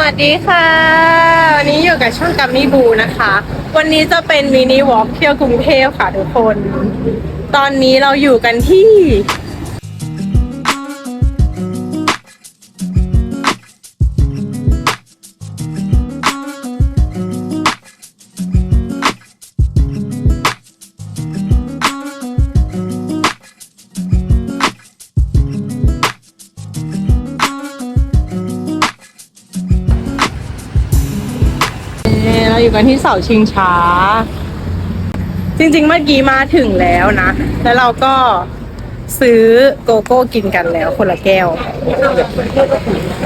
วัสดีค่ะ วันนี้อยู่กับช่องกัมมี่บูนะคะ วันนี้จะเป็นมินิวอล์กเที่ยวกรุงเทพค่ะทุกคน ตอนนี้เราอยู่กันที่ อยู่กันที่เสาชิงช้า จริงๆเมื่อกี้มาถึงแล้วนะ แล้วเราก็ซื้อโกโก้กินกันแล้วคนละแก้ว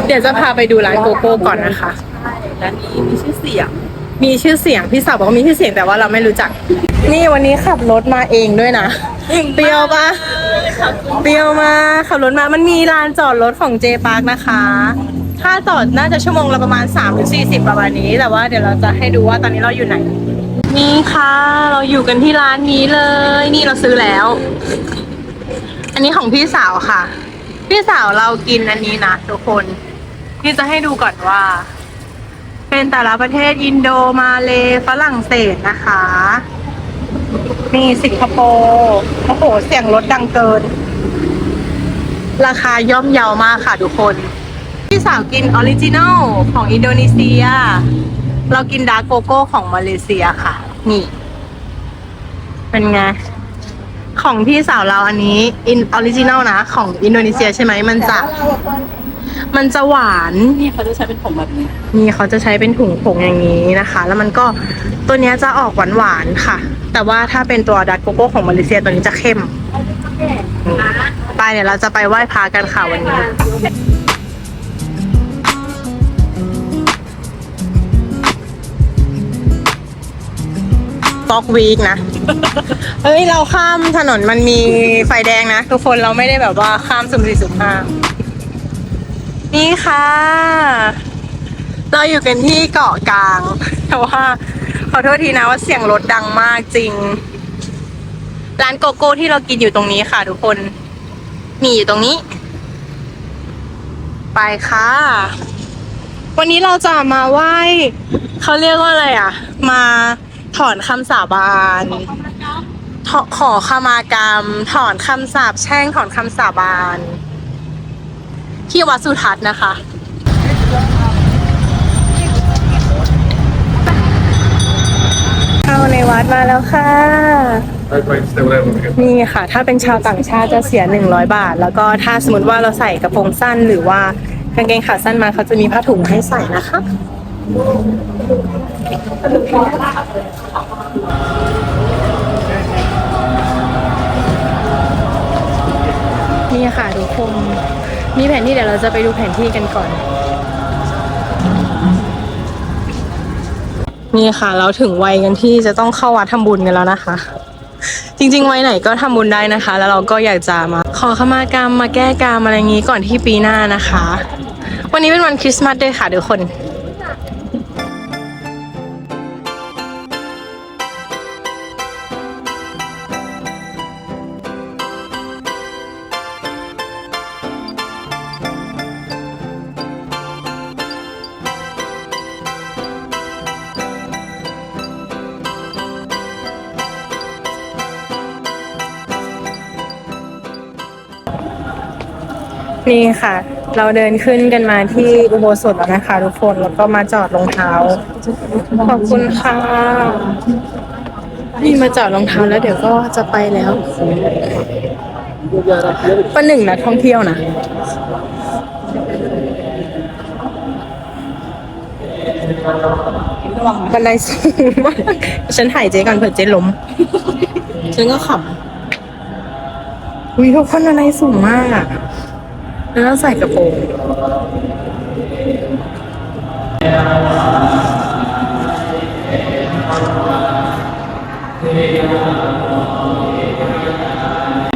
เดี๋ยวจะพาไปดูร้านโกโก้ก่อนนะคะร้านนี้มีชื่อเสียง มีชื่อเสียงพี่สาวบอกว่ามีชื่อเสียงแต่ว่าเราไม่รู้จัก นี่วันนี้ขับรถมาเองด้วยนะเปรี้ยวปะเปรี้ยวมาขับรถมามันมีลานจอดรถของเจปาร์กนะคะ ค่าจอดน่าจะชั่วโมงละประมาณ3หรือ40 ประมาณนี้ แต่ว่าเดี๋ยวเราจะให้ดูว่าตอนนี้เราอยู่ไหน นี่ค่ะ เราอยู่กันที่ร้านนี้เลย นี่เราซื้อแล้ว อันนี้ของพี่สาวค่ะ พี่สาวเรากินอันนี้นะทุกคนนี่จะให้ดูก่อนว่า เป็นแต่ละประเทศอินโดมาเลฝรั่งเศสนะคะ มีสิงคโปร์โอ้โหเสียงรถดังเกิน ราคาย่อมเยาวมากค่ะทุกคน พี่สาวกินออริจินัลของอินโดนีเซีย เรากินดาร์กโกโก้ของมาเลเซียค่ะ นี่ เป็นไง ของพี่สาวเราอันนี้อินออริจินัลนะ ของอินโดนีเซียใช่ไหมมันจะ มันจะหวาน นี่เขาจะใช้เป็นผงแบบนี้ นี่เขาจะใช้เป็นถุงผงอย่างนี้นะคะ แล้วมันก็ตัวเนี้ยจะออกหวานหวานๆค่ะ แต่ว่าถ้าเป็นตัวดัตโกโก้ของมาเลเซียตัวนี้จะเข้มไปเดี๋ยวเราจะไปไหว้พระกันค่ะวันนี้ ฟอกวีกนะเฮ้ย เราข้ามถนนมันมีไฟแดงนะ ทุกคนเราไม่ได้แบบว่าข้ามสุ่มสี่สุ่มห้านี่ค่ะ เราอยู่กันที่เกาะกลาง แต่ว่าขอโทษทีนะว่าเสียงรถดังมากจริง ร้านโกโก้ที่เรากินอยู่ตรงนี้ค่ะ ทุกคน มีอยู่ตรงนี้ ไปค่ะ วันนี้เราจะมาไหว้เขาเรียกว่าอะไรอะ มา ถอนคำสาบานถอขอขมากรรม ถอนคำสาปแช่งถอนคำสาบาน ที่วัดสุทัศน์นะคะ เข้าในวัดมาแล้วค่ะ นี่ค่ะ ถ้าเป็นชาวต่างชาติจะเสีย 100 บาท แล้วก็ถ้าสมมติว่าเราใส่กระโปรงสั้นหรือว่ากางเกงขาสั้นมาเขาจะมีผ้าถุงให้ใส่นะคะ นี่ค่ะทุกคนมีแผนที่เดี๋ยวเราจะไปดูแผนที่กันก่อน นี่ค่ะ เราถึงวัยกันที่จะต้องเข้าวัดทำบุญกันแล้วนะคะ จริงๆวัยไหนก็ทำบุญได้นะคะ แล้วเราก็อยากจะมา ขอขมากรรมมาแก้กรรมอะไรอย่างนี้ก่อนที่ปีหน้านะคะ วันนี้เป็นวันคริสต์มาสด้วยค่ะทุกคน นี่ค่ะ เราเดินขึ้นกันมาที่อุโบสถแล้วนะคะทุกคนแล้วก็มาจอดรองเท้า ขอบคุณค่ะ นี่มาจอดรองเท้าแล้วเดี๋ยวก็จะไปแล้วประหนึ่งนักท่องเที่ยวนะบันไดสูงมากฉันถ่ายเจ๊ก่อนเผื่อเจ๊ล้ม ฉันก็ขับวิทุกคนบันไดสูงมากอะ แล้วเราใส่กระโปรง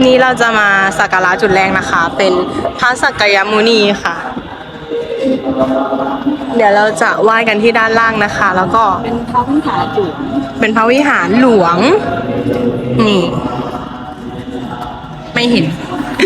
นี่เราจะมาสักการะจุดแรกนะคะ เป็นพระสักกายมุนีค่ะ เดี๋ยวเราจะไหว้กันที่ด้านล่างนะคะ แล้วก็เป็นท้องหาจุ๋มเป็นพระวิหารหลวง นี่ ไม่เห็น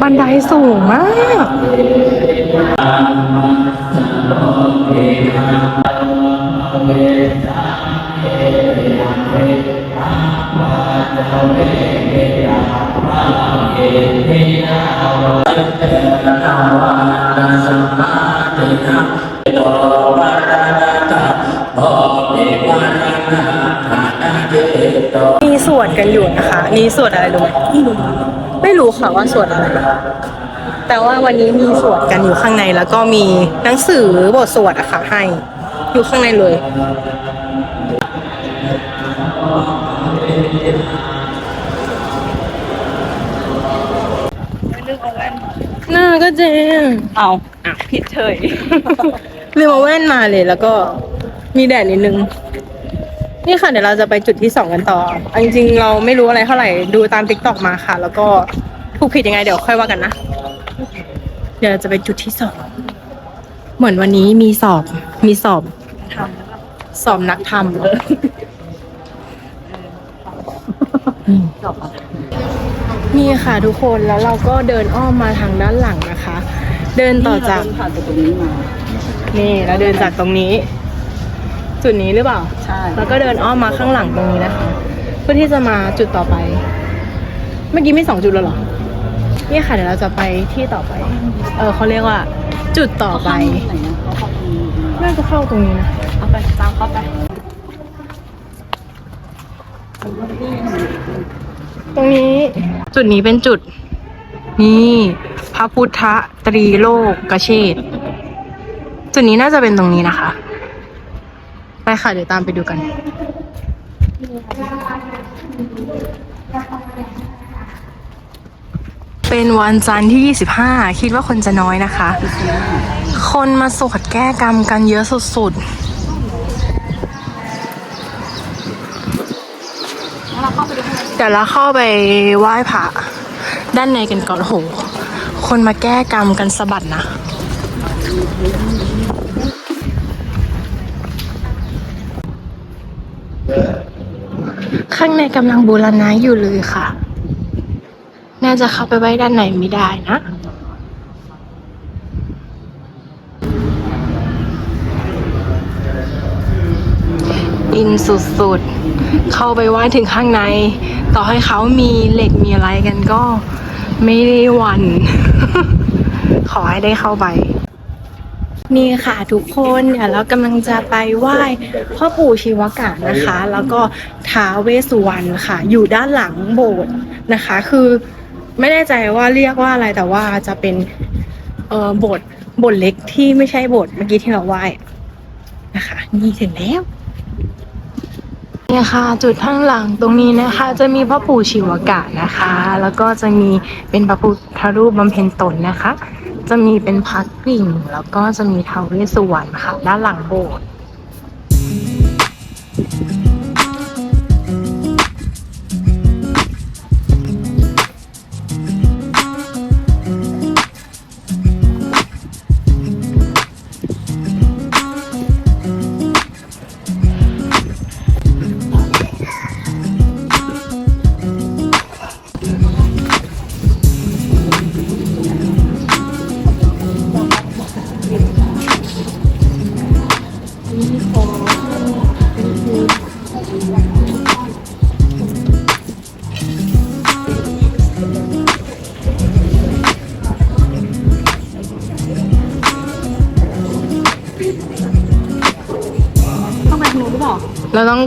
บันไดสูงมาก มีสวดกันอยู่นะคะ นี่สวดอะไรรู้ไหมไม่รู้ค่ะว่าสวดอะไร แต่ว่าวันนี้มีสวดกันอยู่ข้างใน แล้วก็มีหนังสือบทสวดอะค่ะให้ อยู่ข้างในเลย หน้าก็เจงเอาอะผิดเฉย ลืมเอาแว่นมาเลยแล้วก็มีแดดนิดนึง นี่ค่ะเดี๋ยวเราจะไปจุดที่สองกันต่ออจริงๆเราไม่รู้อะไรเท่าไหร่ดูตามติ๊กต็อกมาค่ะ แล้วก็ถูกผิดยังไงเดี๋ยวค่อยว่ากันนะ เดี๋ยวเราจะไปจุดที่สองเหมือนวันนี้มีสอบมีสอบสอบนักธรรมนี่ค่ะทุกคนแล้วเราก็เดินอ้อมมาทางด้านหลังนะคะ เดินต่อจากนี่เรเดินผ่านจากตรงนี้มา นี่เราเดินจากตรงนี้ จุดนี้หรือเปล่า ใช่ แล้วก็เดินอ้อมมาข้างหลังตรงนี้นะคะ เพื่อที่จะมาจุดต่อไป เมื่อกี้มีสองจุดแล้วเหรอนี่ค่ะเดี๋ยวเราจะไปที่ต่อไป เออเขาเรียกว่า จุดต่อไปไหนนะเขาเข้าตรงนี้น่าจะเข้าตรงนี้นะ เอาไปตามเข้าไป ตรงนี้จุดนี้เป็นจุด นี่พระพุทธตรีโลกกเชษฐ์จุดนี้น่าจะเป็นตรงนี้นะคะไป ค่ะ เดี๋ยวตามไปดูกัน เป็นวันจันทร์ที่ 25 คิดว่าคนจะน้อยนะคะ คนมาสวดแก้กรรมกันเยอะสุดๆ เดี๋ยวเราเข้าไปไหว้พระด้านในกันก่อนโอ้โหคนมาแก้กรรมกันสะบัดนะ ข้างในกำลังบูรณะอยู่เลยค่ะ น่าจะเข้าไปไว้ด้านในไม่ได้นะ อินสุดๆ เข้าไปไหว้ถึงข้างใน ต่อให้เขามีเหล็กมีอะไรกันก็ไม่ได้วัน ขอให้ได้เข้าไป นี่ค่ะทุกคนเดี๋ยวเรากำลังจะไปไหว้พ่อปู่ชีวกะนะคะ แล้วก็ท้าเวสสุวรรณค่ะ อยู่ด้านหลังโบสถ์นะคะ คือไม่แน่ใจว่าเรียกว่าอะไรแต่ว่าจะเป็นเอ่อโบสถ์โบสถ์เล็กที่ไม่ใช่โบสถ์เมื่อกี้ที่เราไหว้นะคะ นี่ถึงแล้วเนี่ยค่ะจุดข้างหลังตรงนี้นะคะ จะมีพ่อปู่ชิวกะนะคะ แล้วก็จะมีเป็นพระพุทธรูปบำเพ็ญตนนะคะ จะมีเป็นพักกิ่งแล้วก็จะมีทาวเวสสุวรรณค่ะ ด้านหลังโบสถ์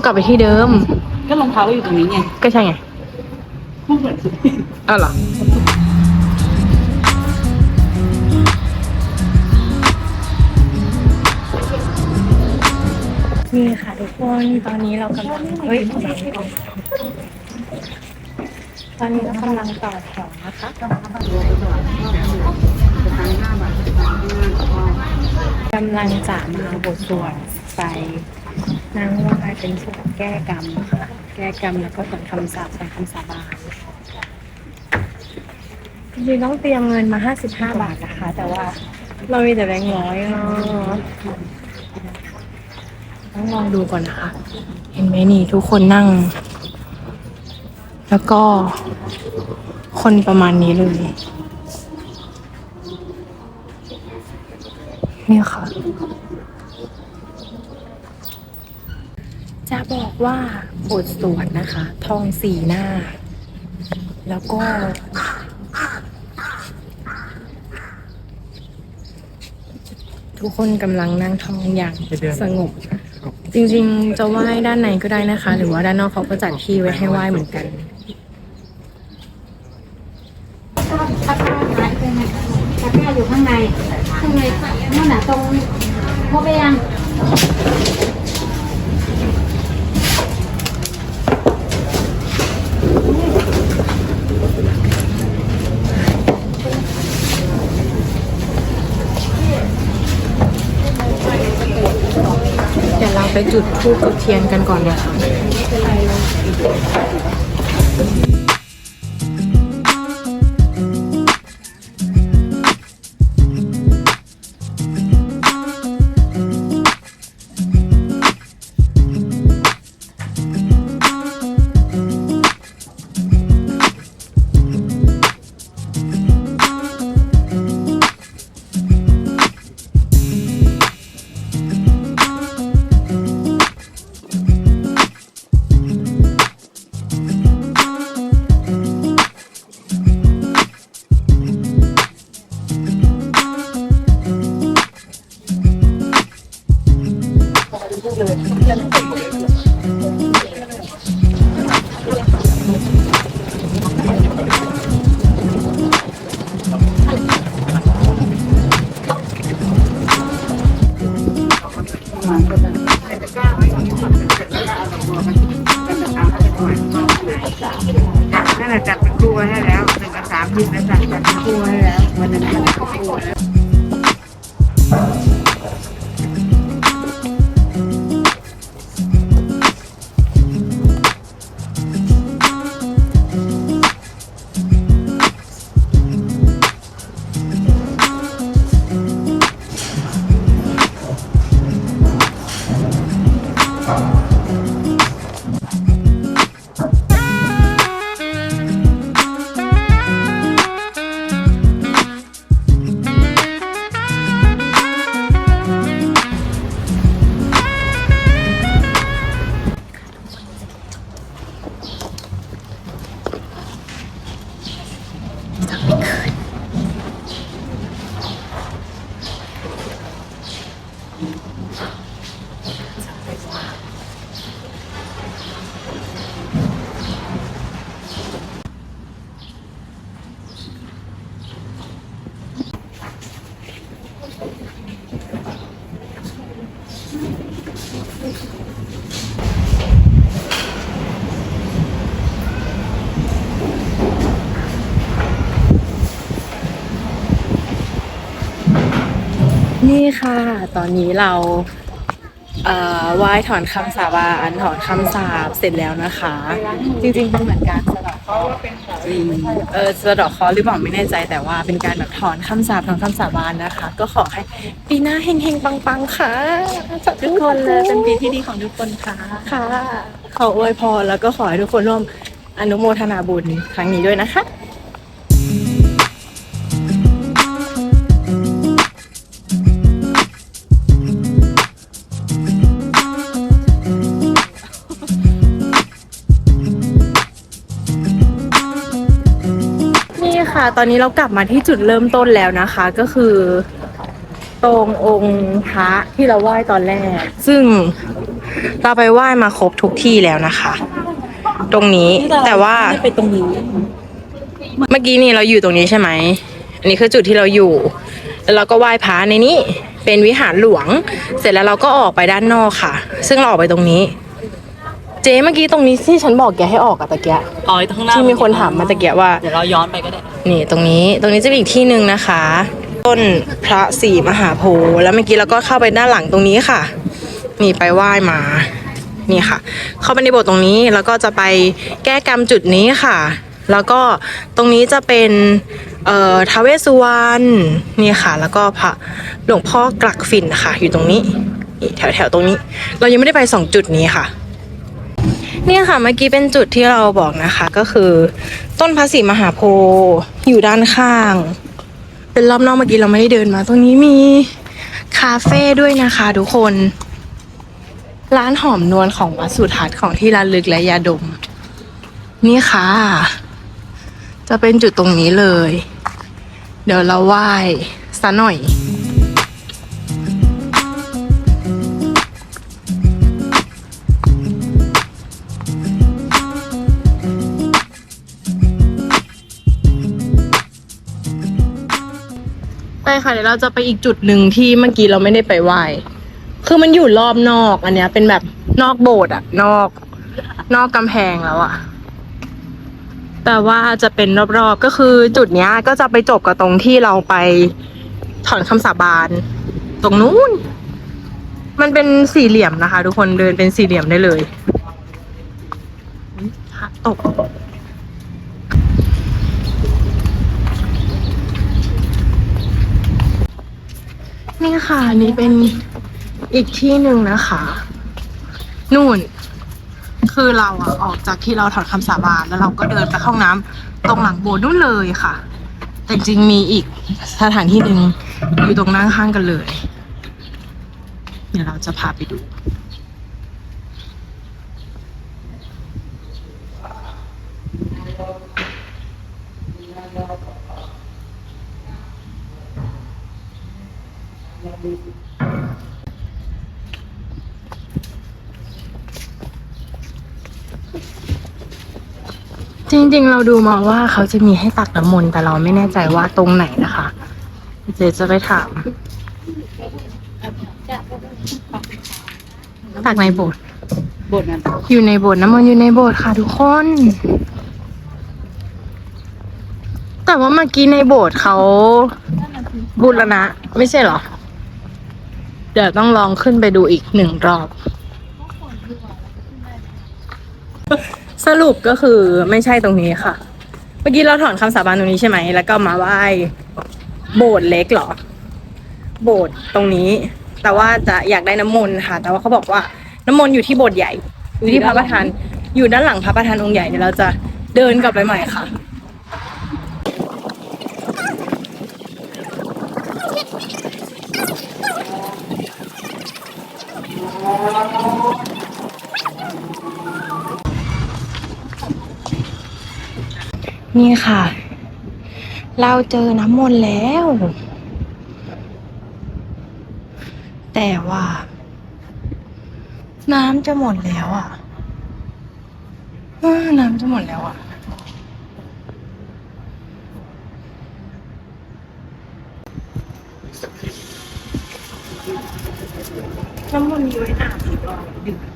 กลับไปที่เดิม ก็รองเท้าก็อยู่ตรงนี้ไงก็ใช่ไงพูดเหมือนอ้าวเหรอนี่ค่ะทุกคนตอนนี้เรากำลังเฮ้ยตอนนี้เรากำลังต่อแถวนะคะกำลังจะมาบทสวดใส่ นางว่าเป็นสวดแก้กรรมค่ะแก้กรรมแล้วก็สวดคำสาปใส่คำสาบานจริงๆต้องเตรียมเงินมา 55 บาทนะคะ แต่ว่าเรามีแต่แบงค์ร้อยเนาะต้องลองดูก่อนนะคะ เห็นไหมนี่ทุกคนนั่ง แล้วก็คนประมาณนี้เลยนี่ค่ะ จะบอกว่าบทสวดนะคะ ทองสีหน้า แล้วก็ ทุกคนกำลังนั่งท่องอย่างสงบ จริงๆจะไหว้ด้านในก็ได้นะคะ หรือว่าด้านนอกเขาก็จัดที่ไว้ให้ไหว้เหมือนกัน ตะกร้าหายไปไหนตะกร้าอยู่ข้างใน ข้างในนู่นน่ะตรงพบไปยัง เดี๋ยวเรา ไปจุดธูปกับเทียนกันก่อนนะคะ นั่นแหละจัดเป็นคู่ไว้ให้แล้วหนึ่งกับสามยิบแล้วจัดจัดเป็นคู่ไว้ให้แล้ววันนั้นจัดเป็นคู่ไว้แล้ว นี่ค่ะ ตอนนี้เราเอ่อไหว้ถอนคำสาบานถอนคำสาปเสร็จแล้วนะคะ จริงๆเป็นเหมือนการสะเดอกเคราะห์อืมเออสะเดอกเคราะห์หรือเปล่าไม่แน่ใจแต่ว่าเป็นการแบบถอนคำสาปถอนคำสาบานนะคะ ก็ขอให้ปีหน้าเฮงๆปังๆค่ะสาธุทุกคนเลยเป็นปีที่ดีของทุกคนค่ะค่ะขออวยพรแล้วก็ขอให้ทุกคนร่วมอนุโมทนาบุญครั้งนี้ด้วยนะคะ ตอนนี้เรากลับมาที่จุดเริ่มต้นแล้วนะคะ ก็คือ ตรงองค์พระที่เราไหว้ตอนแรก ซึ่งเราไปไหว้มาครบทุกที่แล้วนะคะ ตรงนี้แต่ว่าไปตรงนี้ เมื่อกี้นี่เราอยู่ตรงนี้ใช่ไหมอันนี้คือจุดที่เราอยู่ แล้วเราก็ไหว้พระในนี้เป็นวิหารหลวง เสร็จแล้วเราก็ออกไปด้านนอกค่ะ ซึ่งเราออกไปตรงนี้ เจ๊เมื่อกี้ตรงนี้ที่ฉันบอกแกให้ออกอะตะเกียะอ๋อข้างหน้าที่มีคนถามมาตะเกียะว่า เดี๋ยวเราย้อนไปก็ได้ นี่ตรงนี้ตรงนี้จะเป็นอีกที่หนึ่งนะคะ ต้นพระศรีมหาโพธิ์แล้วเมื่อกี้เราก็เข้าไปด้านหลังตรงนี้ค่ะ นี่ไปไหว้มานี่ค่ะ เข้าไปในโบสถ์ตรงนี้แล้วก็จะไปแก้กรรมจุดนี้ค่ะ แล้วก็ตรงนี้จะเป็นเอ่อท้าวเวสสุวรรณนี่ค่ะ แล้วก็พระหลวงพ่อกลักฝิ่นค่ะ อยู่ตรงนี้นี่แถวแถวๆตรงนี้ เรายังไม่ได้ไปสองจุดนี้ค่ะ เนี่ยค่ะเมื่อกี้เป็นจุดที่เราบอกนะคะก็คือ ต้นพระศรีมหาโพธิ์อยู่ด้านข้าง เป็นรอบนอกเมื่อกี้เราไม่ได้เดินมา ตรงนี้มีคาเฟ่ด้วยนะคะทุกคน ร้านหอมนวลของวัดสุทัศน์ของที่ระลึกและยาดม นี่ค่ะ จะเป็นจุดตรงนี้เลย เดี๋ยวเราไหว้ซะหน่อย ค่ะเดี๋ยวเราจะไปอีกจุดหนึ่งที่เมื่อกี้เราไม่ได้ไปไหว้คือมันอยู่รอบนอก อันเนี้ย เป็นแบบนอกโบสถ์อะนอก นอกกำแพงแล้วอะแต่ว่าจะเป็นรอบๆก็คือจุดเนี้ย ก็จะไปจบกับตรงที่เราไปถอนคำสาบานตรงนู้น มันเป็นสี่เหลี่ยมนะคะ ทุกคนเดินเป็นสี่เหลี่ยมได้เลยตก นี่ค่ะนี่เป็นอีกที่หนึ่งนะคะ นู่น คือเราอะออกจากที่เราถอดคำสาบานแล้วเราก็เดินไปเข้าห้องน้ำตรงหลังโบสถ์นู่นเลยค่ะ แต่จริงมีอีกสถานที่หนึ่งอยู่ตรงนั่งข้างกันเลย เดี๋ยวเราจะพาไปดู ริงๆ เราดูมาว่าเขาจะมีให้ตักน้ำมนต์แต่เราไม่แน่ใจว่าตรงไหนนะคะ เจจะไปถามตักในโบสถ์บทนั้นอยู่ในโบสถ์น้ำมนต์อยู่ในโบสถ์ค่ะทุกคน แต่ว่าเมื่อกี้ในโบสถ์เขาบูรณะ ไม่ใช่เหรอ เดี๋ยวต้องลองขึ้นไปดูอีกหนึ่งรอบ สรุปก็คือไม่ใช่ตรงนี้ค่ะ เมื่อกี้เราถอนคำสาบานตรงนี้ใช่ไหม แล้วก็มาไหว้โบสถ์เล็กเหรอ โบสถ์ตรงนี้ แต่ว่าจะอยากได้น้ำมนต์ค่ะ แต่ว่าเขาบอกว่าน้ำมนต์อยู่ที่โบสถ์ใหญ่ อยู่ที่พระประธาน อยู่ด้านหลังพระประธานองค์ใหญ่เดี๋ยวเราจะเดินกลับไปใหม่ค่ะ นี่ค่ะ เราเจอน้ำมนต์แล้ว แต่ว่า น้ำจะหมดแล้วอะน้ำจะหมดแล้วอะ น้ำมนต์มีไว้อาบหรือเปล่าดื่ม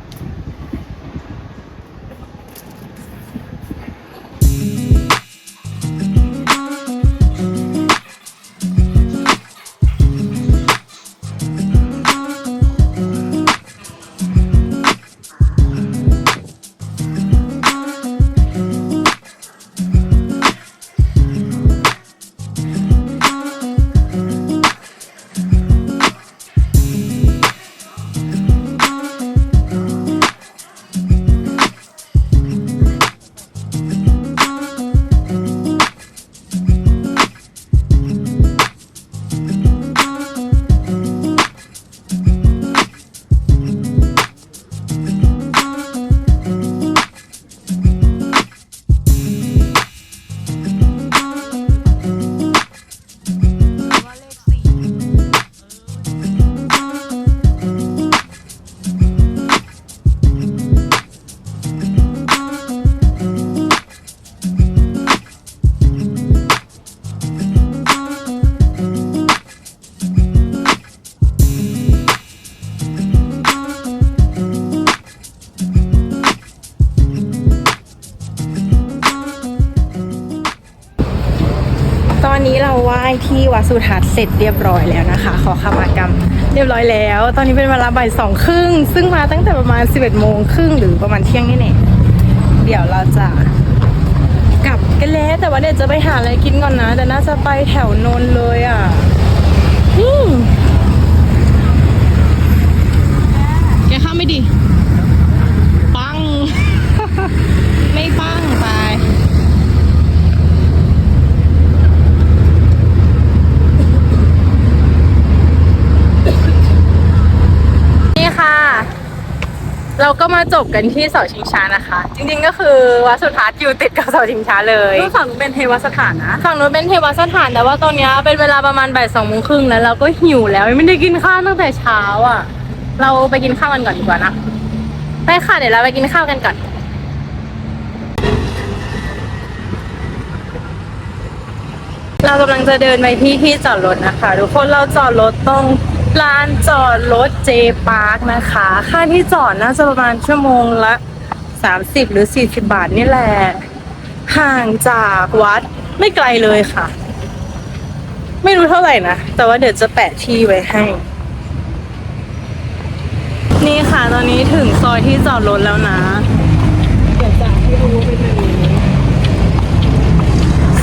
สุทัศน์เสร็จเรียบร้อยแล้วนะคะ ขอขมากรรมเรียบร้อยแล้ว ตอนนี้เป็นเวลาบ่ายสองครึ่ง ซึ่งมาตั้งแต่ประมาณ 11โมงครึ่งหรือประมาณเที่ยงนี่แน่เดี๋ยวเราจะกลับกันแล้ว แต่ว่าเดี๋ยวจะไปหาอะไรกินก่อนนะ แต่น่าจะไปแถวนนเลยอะนี่แกเข้าไม่ดี ปัง ไม่ปังไป นี่ค่ะ เราก็มาจบกันที่เสาชิงช้านะคะ จริงๆก็คือวัดสุทัศน์อยู่ติดกับเสาชิงช้าเลยรูปฝั่งนู้นเป็นเทวสถานนะ ฝั่งนู้นเป็นเทวสถานแต่ว่าตอนเนี้ยเป็นเวลาประมาณบ่ายสองโมงครึ่งแล้วเราก็หิวแล้วยังไม่ได้กินข้าวตั้งแต่เช้าอะ เราไปกินข้าวกันก่อนดีกว่านะไปค่ะเดี๋ยวเราไปกินข้าวกันก่อนเรากำลังจะเดินไปที่ที่จอดรถนะคะทุกคนเราจอดรถตรง ลานจอดรถเจพาร์คนะคะ ค่าที่จอดน่าจะประมาณชั่วโมงละ 30 หรือ 40 บาทนี่แหละ ห่างจากวัดไม่ไกลเลยค่ะ ไม่รู้เท่าไหร่นะ แต่ว่าเดี๋ยวจะแปะที่ไว้ให้ นี่ค่ะตอนนี้ถึงซอยที่จอดรถแล้วนะ เดี๋ยวจะให้ดูไปดู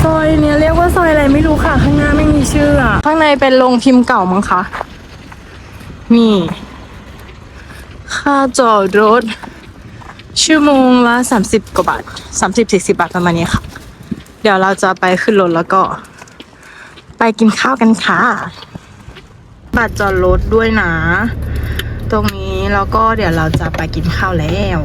ซอยเนี้ยเรียกว่าซอยอะไรไม่รู้ค่ะ ข้างหน้าไม่มีชื่ออะข้างในเป็นโรงพิมพ์เก่ามั้งคะ นี่ ค่าจอดรถ ชั่วโมงละสามสิบกว่าบาทสามสิบสี่สิบาทประมาณนี้ค่ะ เดี๋ยวเราจะไปขึ้นรถแล้วก็ ไปกินข้าวกันค่ะ บัตรจอดรถด้วยนะ ตรงนี้แล้วก็เดี๋ยวเราจะไปกินข้าวแล้ว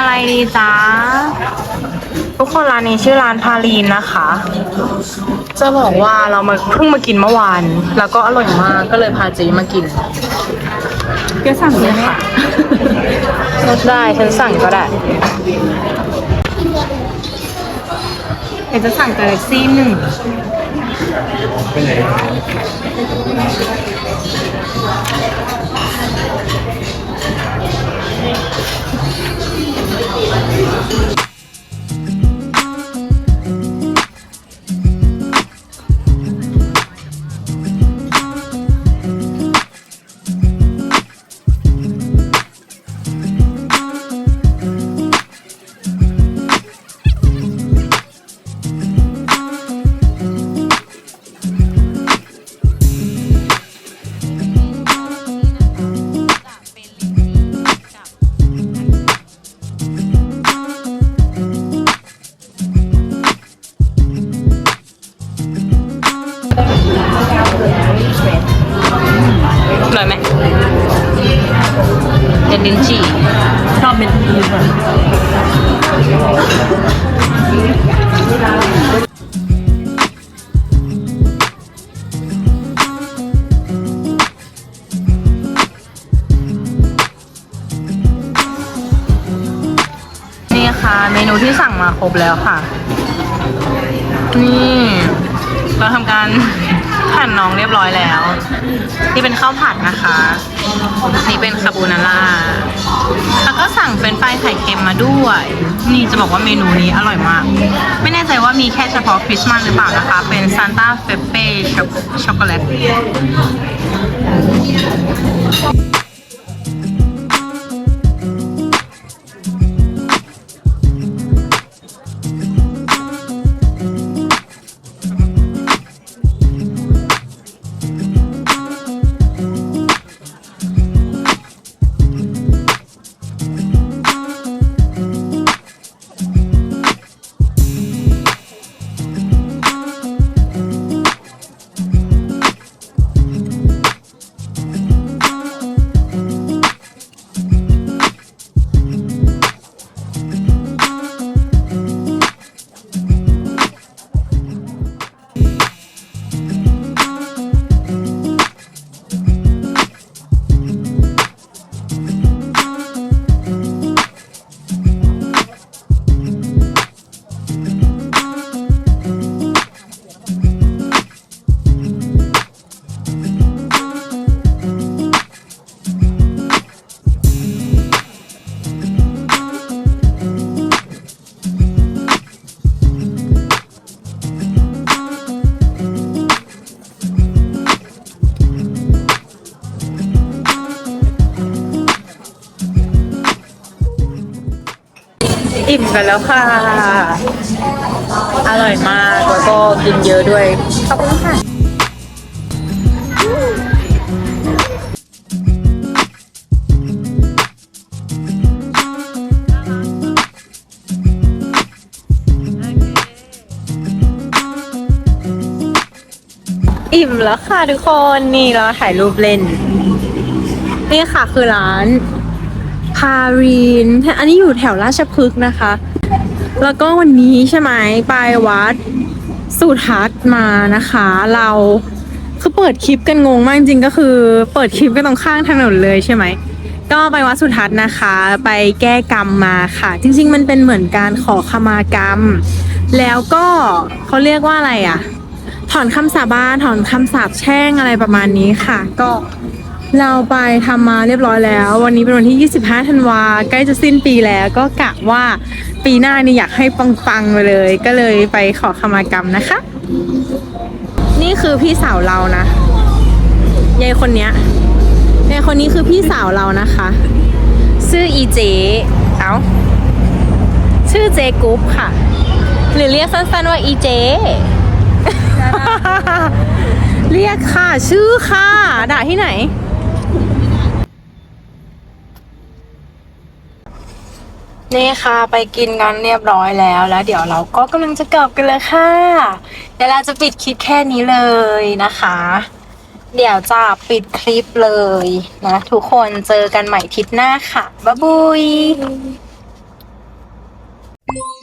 อะไรดีจ๊ะทุกคนร้านนี้ชื่อร้านพาลีนนะคะ จะบอกว่าเรามาเพิ่งมากินเมื่อวาน แล้วก็อร่อยมากก็เลยพาจีมากินแกสั่งเลยไหมได้ฉันสั่งก็ได้เดี๋ยวจะสั่งกาแล็กซี่หนึ่ง ยบร้อยแล้ว นี่เป็นข้าวผัดนะคะนี่เป็นคาโบนาร่าแล้วก็สั่งเป็นฟรายไข่เค็มมาด้วย นี่จะบอกว่าเมนูนี้อร่อยมาก ไม่แน่ใจว่ามีแค่เฉพาะคริสต์มาสหรือเปล่านะคะ เป็นซานต้าเฟเป้ช็อกโกแลต กันแล้วค่ะ อร่อยมากแล้วก็กินเยอะด้วย ขอบคุณค่ะอิ่มแล้วค่ะทุกคนนี่เราถ่ายรูปเล่น นี่ค่ะคือร้านพารีน อันนี้อยู่แถวราชพฤกษ์นะคะ แล้วก็วันนี้ใช่ไหมไปวัดสุทัศน์มานะคะ เราคือเปิดคลิปกันงงมากจริงก็คือ เปิดคลิปก็ตรงข้างถนนเลยใช่ไหมก็ไปวัดสุทัศน์นะคะ ไปแก้กรรมมาค่ะ จริง ๆ มันเป็นเหมือนการขอขมากรรม แล้วก็เขาเรียกว่าอะไรอะ ถอนคำสาบานถอนคำสาปแช่งอะไรประมาณนี้ค่ะ ก็ เราไปทำมาเรียบร้อยแล้ว วันนี้เป็นวันที่ 25 ธันวาใกล้จะสิ้นปีแล้วก็กะว่าปีหน้านี่อยากให้ปังๆไปเลย ก็เลยไปขอขมากรรมนะคะ นี่คือพี่สาวเรานะยายคนเนี้ยยายคนนี้คือพี่สาวเรานะคะ ชื่ออีเจเอ้าชื่อเจกุ๊ปค่ะ หรือเรียกสั้นๆว่าอีเจเรียกค่ะ ชื่อค่ะ ด่าที่ไหน นี่ค่ะไปกินกันเรียบร้อยแล้วแล้ว เดี๋ยวเราก็กำลังจะกลับกันเลยค่ะ เดี๋ยวเราจะปิดคลิปแค่นี้เลยนะคะ เดี๋ยวจะปิดคลิปเลยนะทุกคนเจอกันใหม่ทริปหน้าค่ะบ๊ายบาย